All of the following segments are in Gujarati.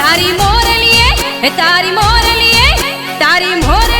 તારી મોરલીએ તારી મોરલીએ તારી મોરલી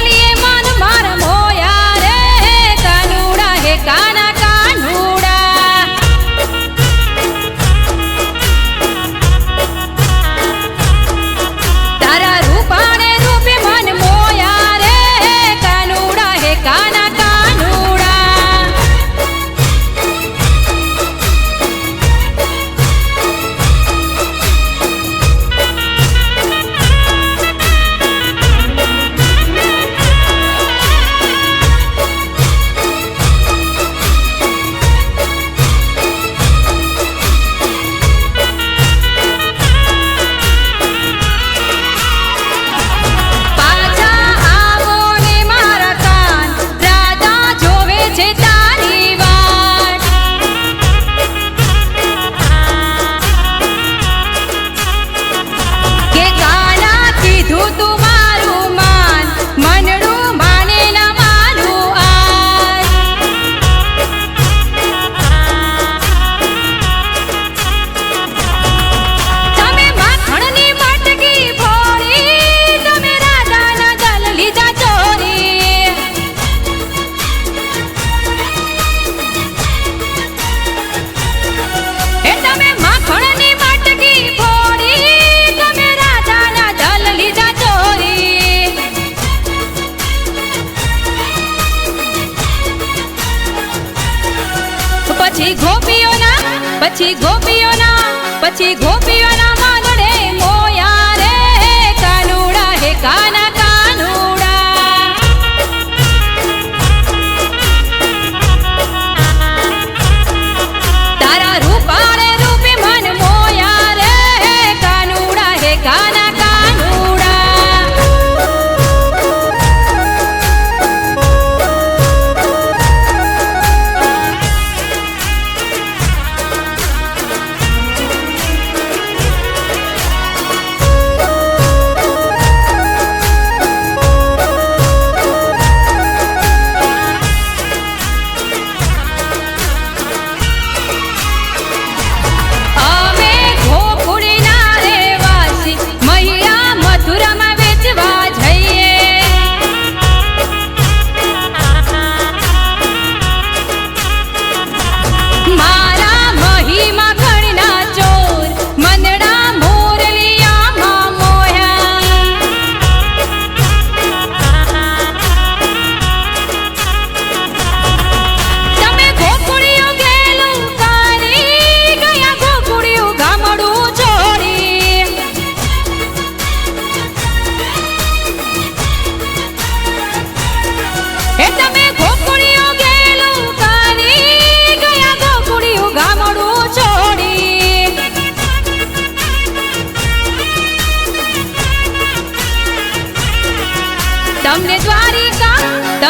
પછી ગોપીઓના પછી ગોપીઓના પછી ગોપીઓના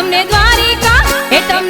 તમને દ્વારિકા એ તમને